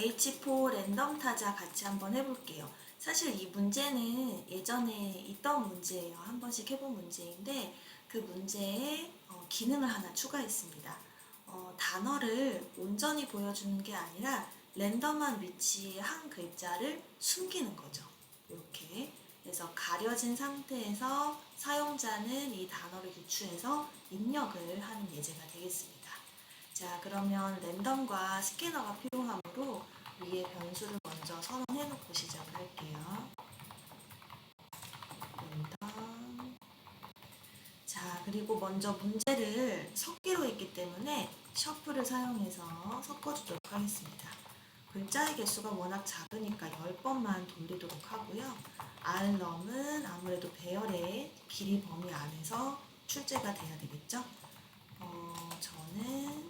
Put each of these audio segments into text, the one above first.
H4 랜덤 타자 같이 한번 해볼게요. 사실 이 문제는 예전에 있던 문제예요. 한 번씩 해본 문제인데 그 문제에 어, 기능을 하나 추가했습니다. 어, 단어를 온전히 보여주는 게 아니라 랜덤한 위치에 한 글자를 숨기는 거죠. 이렇게. 그래서 가려진 상태에서 사용자는 이 단어를 유추해서 입력을 하는 예제가 되겠습니다. 자, 그러면 랜덤과 스캐너가 필요하므로 위에 변수를 먼저 선언해 놓고 시작을 할게요. 랜덤. 자, 그리고 먼저 문제를 섞기로 했기 때문에 셔플을 사용해서 섞어주도록 하겠습니다. 글자의 개수가 워낙 작으니까 10번만 돌리도록 하고요. 알럼은 아무래도 배열의 길이 범위 안에서 출제가 돼야 되겠죠? 어, 저는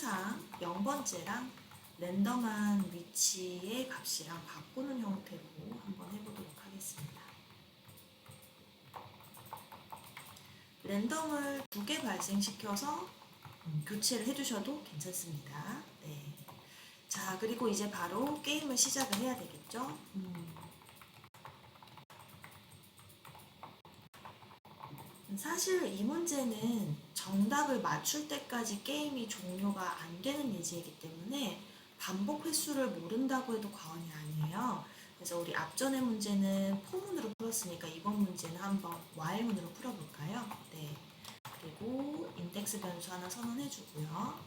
항상 0번째랑 랜덤한 위치의 값이랑 바꾸는 형태로 한번 해보도록 하겠습니다. 랜덤을 두 개 발생시켜서 음, 교체를 해주셔도 괜찮습니다. 네. 자, 그리고 이제 바로 게임을 시작을 해야 되겠죠? 음. 사실 이 문제는 정답을 맞출 때까지 게임이 종료가 안 되는 예제이기 때문에 반복 횟수를 모른다고 해도 과언이 아니에요. 그래서 우리 앞전의 문제는 포문으로 풀었으니까 이번 문제는 한번 while문으로 풀어볼까요? 네. 그리고 인덱스 변수 하나 선언해주고요.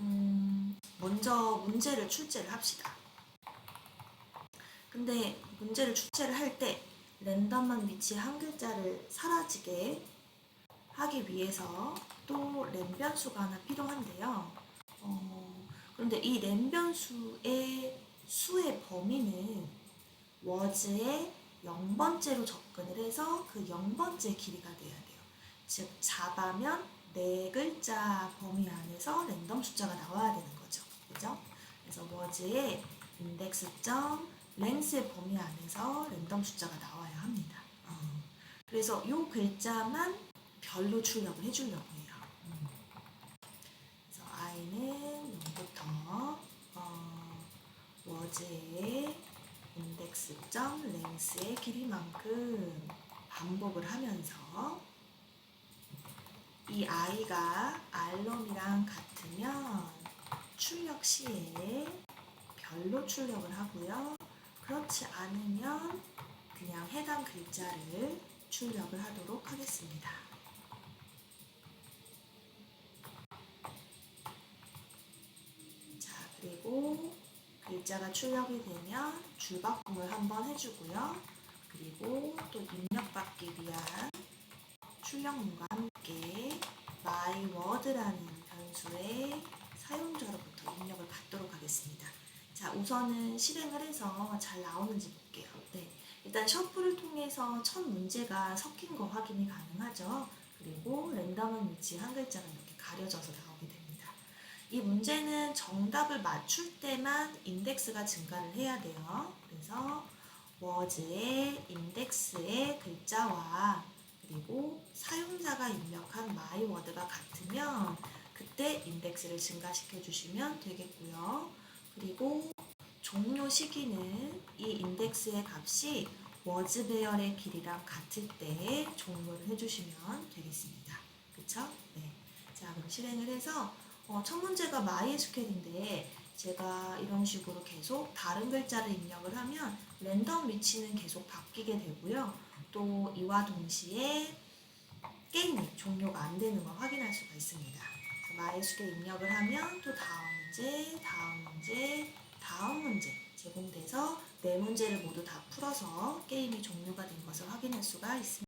음, 먼저 문제를 출제를 합시다. 근데 문제를 출제를 할 때 랜덤한 위치의 한 글자를 사라지게 하기 위해서 또랜 변수가 하나 필요한데요. 어, 그런데 이랜 변수의 수의 범위는 워즈의 0번째로 접근을 해서 그 0번째 길이가 돼야 돼요. 즉, 잡아면 네 글자 범위 안에서 랜덤 숫자가 나와야 되는 거죠. 그죠? 그래서 워즈의 인덱스 점 랭스의 범위 안에서 랜덤 숫자가 나와야 합니다. 어. 그래서 이 글자만 별로 출력을 해주려고 해요. 음. 그래서 i는 0부터 어, 워즈의 인덱스 점 랭스의 길이만큼 반복을 하면서 이 i가 알럼이랑 같으면 출력 시에 별로 출력을 하고요. 그렇지 않으면 그냥 해당 글자를 출력을 하도록 하겠습니다. 자, 그리고 글자가 출력이 되면 줄바꿈을 한번 해주고요. 그리고 또 입력받기 위한 출력문과 함께 myword라는 변수의 사용자로부터 입력을 받도록 하겠습니다. 자, 우선은 실행을 해서 잘 나오는지 볼게요. 네. 일단 셔플을 통해서 첫 문제가 섞인 거 확인이 가능하죠. 그리고 랜덤한 위치 한 글자가 이렇게 가려져서 나오게. 이 문제는 정답을 맞출 때만 인덱스가 증가를 해야 돼요. 그래서 워즈의 인덱스의 글자와 그리고 사용자가 입력한 마이워드가 같으면 그때 인덱스를 증가시켜 주시면 되겠고요. 그리고 종료 시기는 이 인덱스의 값이 워즈 배열의 길이랑 같을 때 종료를 해주시면 되겠습니다. 그쵸? 네. 자, 그럼 실행을 해서 어, 첫 문제가 MySQL인데 제가 이런 식으로 계속 다른 글자를 입력을 하면 랜덤 위치는 계속 바뀌게 되고요. 또 이와 동시에 게임이 종료가 안 되는 걸 확인할 수가 있습니다. MySQL 입력을 하면 또 다음 문제, 다음 문제, 다음 문제 제공돼서 네 문제를 모두 다 풀어서 게임이 종료가 된 것을 확인할 수가 있습니다.